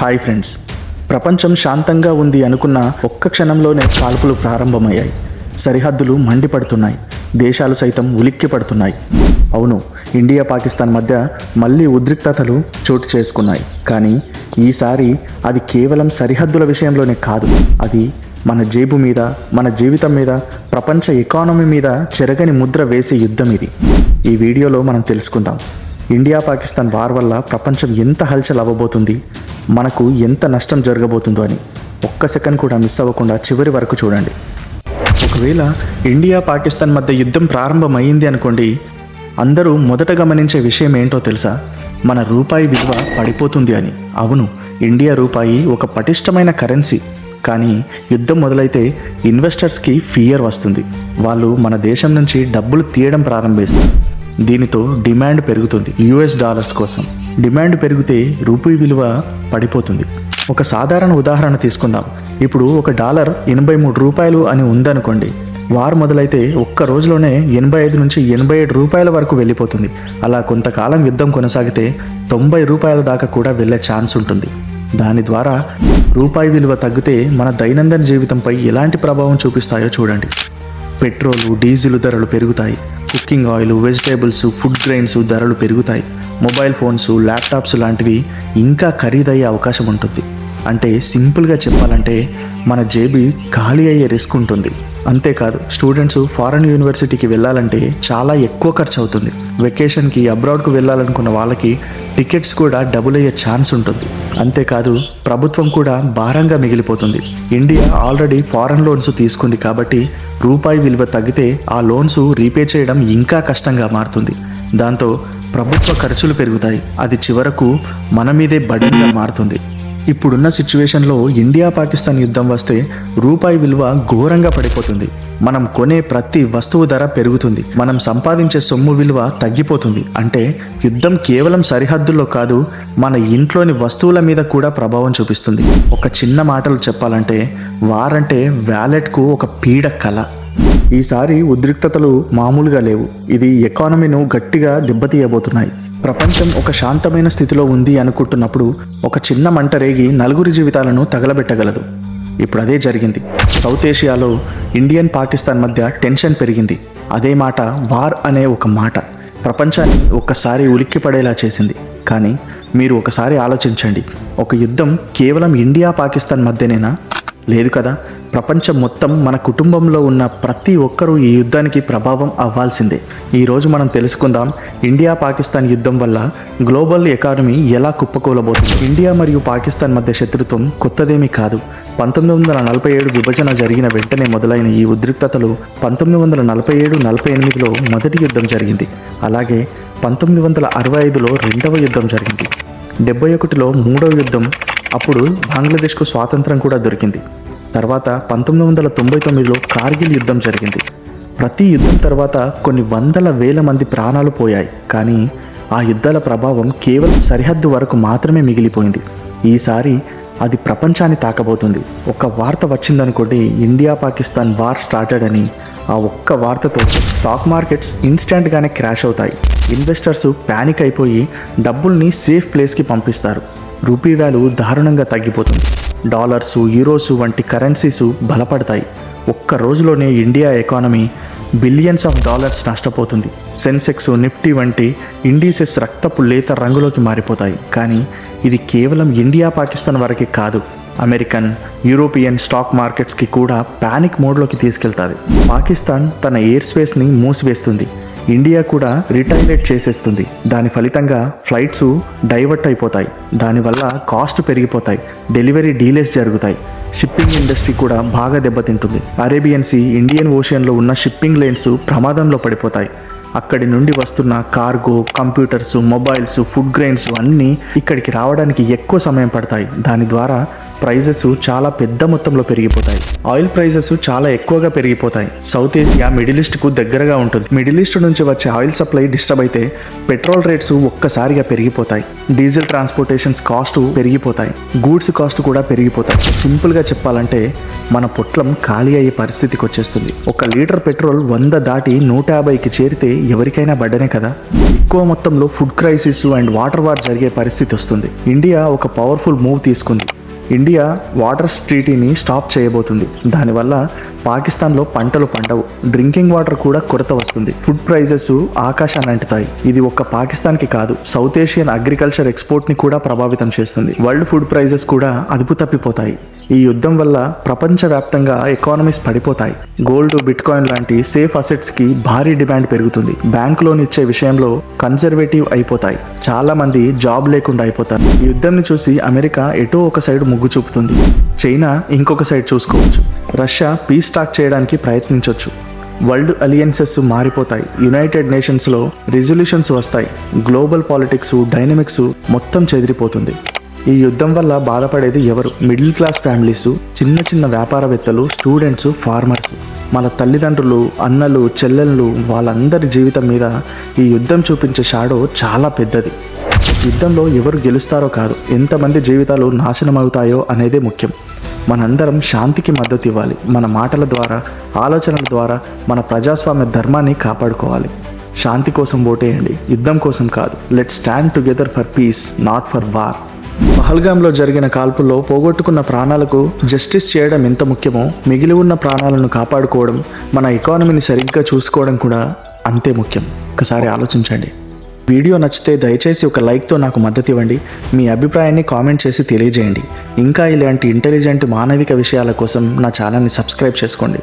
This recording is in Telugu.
Hi friends. ప్రపంచం శాంతంగా ఉంది అనుకున్న ఒక్క క్షణంలోనే కాల్పులు ప్రారంభమయ్యాయి. సరిహద్దులు మండిపడుతున్నాయి. దేశాలు సైతం ఉలిక్కి పడుతున్నాయి అవును ఇండియా పాకిస్తాన్ మధ్య మళ్ళీ ఉద్రిక్తతలు చోటు చేసుకున్నాయి. కానీ ఈసారి అది కేవలం సరిహద్దుల విషయంలోనే కాదు. అది మన జేబు మీద మన జీవితం మీద ప్రపంచ ఎకానమీ మీద చెరగని ముద్ర వేసే యుద్ధం ఇది. ఈ వీడియోలో మనం తెలుసుకుందాం. ఇండియా పాకిస్తాన్ వార్ వల్ల ప్రపంచం ఎంత హల్చల్ అవ్వబోతుంది? మనకు ఎంత నష్టం జరగబోతుందో అని ఒక్క సెకండ్ కూడా మిస్ అవ్వకుండా చివరి వరకు చూడండి. ఒకవేళ ఇండియా పాకిస్తాన్ మధ్య యుద్ధం ప్రారంభమైంది అనుకోండి అందరూ మొదట గమనించే విషయం ఏంటో తెలుసా? మన రూపాయి విలువ పడిపోతుంది అని. అవును ఇండియా రూపాయి ఒక పటిష్టమైన కరెన్సీ. కానీ యుద్ధం మొదలైతే ఇన్వెస్టర్స్కి ఫియర్ వస్తుంది. వాళ్ళు మన దేశం నుంచి డబ్బులు తీయడం ప్రారంభిస్తారు. దీనితో డిమాండ్ పెరుగుతుంది యుఎస్ డాలర్స్ కోసం. డిమాండ్ పెరిగితే రూపాయి విలువ పడిపోతుంది. ఒక సాధారణ ఉదాహరణ తీసుకుందాం. ఇప్పుడు ఒక డాలర్ ఎనభై మూడు రూపాయలు అని ఉందనుకోండి. వార్ మొదలైతే ఒక్క రోజులోనే ఎనభై ఐదు నుంచి ఎనభై ఏడు రూపాయల వరకు వెళ్ళిపోతుంది. అలా కొంతకాలం యుద్ధం కొనసాగితే తొంభై రూపాయల దాకా కూడా వెళ్ళే ఛాన్స్ ఉంటుంది. దాని ద్వారా రూపాయి విలువ తగ్గితే మన దైనందిన జీవితంపై ఎలాంటి ప్రభావం చూపిస్తాయో చూడండి. పెట్రోలు డీజిల్ ధరలు పెరుగుతాయి. Cooking oil vegetables food grains ధరలు పెరుగుతాయి. మొబైల్ ఫోన్స్ ల్యాప్టాప్స్ లాంటివి ఇంకా ఖరీదయ్యే అవకాశం ఉంటుంది. అంటే సింపుల్గా చెప్పాలంటే మన జేబీ ఖాళీ అయ్యే రిస్క్ ఉంటుంది. అంతేకాదు స్టూడెంట్స్ ఫారెన్ యూనివర్సిటీకి వెళ్ళాలంటే చాలా ఎక్కువ ఖర్చు అవుతుంది వెకేషన్కి అబ్రాడ్కు వెళ్ళాలనుకున్న వాళ్ళకి టికెట్స్ కూడా డబుల్ అయ్యే ఛాన్స్ ఉంటుంది. అంతేకాదు ప్రభుత్వం కూడా భారంగా మిగిలిపోతుంది. ఇండియా ఆల్రెడీ ఫారెన్ లోన్స్ తీసుకుంది కాబట్టి రూపాయి విలువ తగ్గితే ఆ లోన్స్ రీపే చేయడం ఇంకా కష్టంగా మారుతుంది. దాంతో ప్రభుత్వ ఖర్చులు పెరుగుతాయి. అది చివరకు మన మీదే బడిగా మారుతుంది. ఇప్పుడున్న సిచ్యువేషన్లో ఇండియా పాకిస్తాన్ యుద్ధం వస్తే రూపాయి విలువ ఘోరంగా పడిపోతుంది. మనం కొనే ప్రతి వస్తువు ధర పెరుగుతుంది. మనం సంపాదించే సొమ్ము విలువ తగ్గిపోతుంది. అంటే యుద్ధం కేవలం సరిహద్దుల్లో కాదు మన ఇంట్లోని వస్తువుల మీద కూడా ప్రభావం చూపిస్తుంది. ఒక చిన్న మాటలు చెప్పాలంటే వారంటే వ్యాలెట్కు ఒక పీడ కళ ఈసారి ఉద్రిక్తతలు మామూలుగా లేవు. ఇది ఎకానమీను గట్టిగా దెబ్బతీయబోతున్నాయి. ప్రపంచం ఒక శాంతమైన స్థితిలో ఉంది అనుకుంటున్నప్పుడు ఒక చిన్న మంట రేగి నలుగురి జీవితాలను తగలబెట్టగలదు. ఇప్పుడు అదే జరిగింది. సౌత్ ఏషియాలో ఇండియన్ పాకిస్తాన్ మధ్య టెన్షన్ పెరిగింది. అదే మాట వార్ అనే ఒక మాట ప్రపంచాన్ని ఒక్కసారి ఉలిక్కిపడేలా చేసింది. కానీ మీరు ఒకసారి ఆలోచించండి. ఒక యుద్ధం కేవలం ఇండియా పాకిస్తాన్ మధ్యనేనా? లేదు కదా? ప్రపంచం మొత్తం మన కుటుంబంలో ఉన్న ప్రతి ఒక్కరూ ఈ యుద్ధానికి ప్రభావం అవ్వాల్సిందే. ఈరోజు మనం తెలుసుకుందాం ఇండియా పాకిస్తాన్ యుద్ధం వల్ల గ్లోబల్ ఎకానమీ ఎలా కుప్పకూలబోతుంది. ఇండియా మరియు పాకిస్తాన్ మధ్య శత్రుత్వం కొత్తదేమీ కాదు. పంతొమ్మిది వందల నలభై ఏడు విభజన జరిగిన వెంటనే మొదలైన ఈ ఉద్రిక్తతలు పంతొమ్మిది వందల నలభై ఏడు నలభై ఎనిమిదిలో మొదటి యుద్ధం జరిగింది. అలాగే పంతొమ్మిది వందల అరవై ఐదులో రెండవ యుద్ధం జరిగింది. డెబ్బై ఒకటిలో మూడవ యుద్ధం అప్పుడు బంగ్లాదేశ్కు స్వాతంత్రం కూడా దొరికింది. తర్వాత పంతొమ్మిది వందల తొంభై తొమ్మిదిలో కార్గిల్ యుద్ధం జరిగింది. ప్రతి యుద్ధం తర్వాత కొన్ని వందల వేల మంది ప్రాణాలు పోయాయి. కానీ ఆ యుద్ధాల ప్రభావం కేవలం సరిహద్దు వరకు మాత్రమే మిగిలిపోయింది. ఈసారి అది ప్రపంచాన్ని తాకబోతుంది. ఒక వార్త వచ్చిందనుకోండి ఇండియా పాకిస్తాన్ వార్ స్టార్టెడ్ అని ఆ ఒక్క వార్తతో స్టాక్ మార్కెట్స్ ఇన్స్టెంట్గానే క్రాష్ అవుతాయి. ఇన్వెస్టర్స్ ప్యానిక్ అయిపోయి డబ్బుల్ని సేఫ్ ప్లేస్కి పంపిస్తారు. రూపీ వాల్యూ దారుణంగా తగ్గిపోతుంది. డాలర్స్ యూరోస్ వంటి కరెన్సీస్ బలపడతాయి. ఒక్క రోజులోనే India economy billions of dollars నష్టపోతుంది. Sensex Nifty వంటి ఇండీసెస్ రక్తపు లేత రంగులోకి మారిపోతాయి. కానీ ఇది కేవలం ఇండియా పాకిస్తాన్ వరకే కాదు. అమెరికన్ యూరోపియన్ స్టాక్ మార్కెట్స్కి కూడా ప్యానిక్ మోడ్లోకి తీసుకెళ్తాది. పాకిస్తాన్ తన ఎయిర్ స్పేస్ని మూసివేస్తుంది. ఇండియా కూడా రిటైలేట్ చేసేస్తుంది. దాని ఫలితంగా ఫ్లైట్స్ డైవర్ట్ అయిపోతాయి. దానివల్ల కాస్ట్ పెరిగిపోతాయి. డెలివరీ డీలేస్ జరుగుతాయి. షిప్పింగ్ ఇండస్ట్రీ కూడా బాగా దెబ్బతింటుంది. అరేబియన్ సీ ఇండియన్ ఓషన్లో ఉన్న షిప్పింగ్ లైన్స్ ప్రమాదంలో పడిపోతాయి. అక్కడి నుండి వస్తున్న cargo computers mobiles food grains అన్నీ ఇక్కడికి రావడానికి ఎక్కువ సమయం పడతాయి. దాని ద్వారా ప్రైజెస్ చాలా పెద్ద మొత్తంలో పెరిగిపోతాయి. ఆయిల్ ప్రైజెస్ చాలా ఎక్కువగా పెరిగిపోతాయి. సౌత్ ఏషియా మిడిల్ ఈస్ట్కు దగ్గరగా ఉంటుంది. మిడిల్ ఈస్ట్ నుంచి వచ్చే ఆయిల్ సప్లై డిస్టర్బ్ అయితే పెట్రోల్ రేట్స్ ఒక్కసారిగా పెరిగిపోతాయి. డీజిల్ ట్రాన్స్పోర్టేషన్స్ కాస్ట్ పెరిగిపోతాయి. గూడ్స్ కాస్ట్ కూడా పెరిగిపోతాయి. సింపుల్గా చెప్పాలంటే మన పొట్లం ఖాళీ అయ్యే పరిస్థితికి వచ్చేస్తుంది. ఒక లీటర్ పెట్రోల్ వంద దాటి నూట యాభైకి చేరితే ఎవరికైనా బడ్డనే కదా? ఎక్కువ మొత్తంలో food crisis and water war జరిగే పరిస్థితి వస్తుంది. ఇండియా ఒక పవర్ఫుల్ మూవ్ తీసుకుంది. ఇండియా వాటర్ స్ట్రీటీని స్టాప్ చేయబోతుంది. దానివల్ల పాకిస్తాన్లో పంటలు పండవు. డ్రింకింగ్ వాటర్ కూడా కొరత వస్తుంది. ఫుడ్ ప్రైజెస్ ఆకాశాన్ని అంటుతాయి. ఇది ఒక్క పాకిస్తాన్కి కాదు సౌత్ ఏషియన్ అగ్రికల్చర్ ఎక్స్పోర్ట్ని కూడా ప్రభావితం చేస్తుంది. వరల్డ్ ఫుడ్ ప్రైజెస్ కూడా అదుపు తప్పిపోతాయి ఈ యుద్ధం వల్ల ప్రపంచవ్యాప్తంగా ఎకానమీస్ పడిపోతాయి. గోల్డ్ బిట్కాయిన్ లాంటి సేఫ్ అసెట్స్కి భారీ డిమాండ్ పెరుగుతుంది. బ్యాంక్ లోన్ ఇచ్చే విషయంలో కన్జర్వేటివ్ అయిపోతాయి. చాలామంది జాబ్ లేకుండా అయిపోతారు. ఈ యుద్ధంని చూసి అమెరికా ఎటో ఒక సైడ్ మొగ్గు చూపుతుంది. చైనా ఇంకొక సైడ్ చూసుకోవచ్చు. రష్యా పీస్ స్టాక్ చేయడానికి ప్రయత్నించవచ్చు వరల్డ్ అలియన్సెస్ మారిపోతాయి. యునైటెడ్ నేషన్స్లో రిజల్యూషన్స్ వస్తాయి. గ్లోబల్ పాలిటిక్స్ డైనమిక్స్ మొత్తం చెదిరిపోతుంది. ఈ యుద్ధం వల్ల బాధపడేది ఎవరు? మిడిల్ క్లాస్ ఫ్యామిలీస్ చిన్న చిన్న వ్యాపారవేత్తలు స్టూడెంట్స్ ఫార్మర్స్. మన తల్లిదండ్రులు అన్నలు చెల్లెళ్ళు వాళ్ళందరి జీవితం మీద ఈ యుద్ధం చూపించే షాడో చాలా పెద్దది. యుద్ధంలో ఎవరు గెలుస్తారో కాదు ఎంతమంది జీవితాలు నాశనం అవుతాయో అనేదే ముఖ్యం. మనందరం శాంతికి మద్దతు ఇవ్వాలి మన మాటల ద్వారా ఆలోచనల ద్వారా మన ప్రజాస్వామ్య ధర్మాన్ని కాపాడుకోవాలి. శాంతి కోసం ఓటేయండి. యుద్ధం కోసం కాదు. Let stand together for peace not for war పహల్గాంలో జరిగిన కాల్పుల్లో పోగొట్టుకున్న ప్రాణాలకు జస్టిస్ చేయడం ఎంత ముఖ్యమో మిగిలి ఉన్న ప్రాణాలను కాపాడుకోవడం మన ఎకానమీని సరిగ్గా చూసుకోవడం కూడా అంతే ముఖ్యం. ఒకసారి ఆలోచించండి. వీడియో నచ్చితే దయచేసి ఒక లైక్తో నాకు మద్దతు ఇవ్వండి మీ అభిప్రాయాన్ని కామెంట్ చేసి తెలియజేయండి. ఇంకా ఇలాంటి ఇంటెలిజెంట్ మానవిక విషయాల కోసం నా ఛానల్ని సబ్స్క్రైబ్ చేసుకోండి.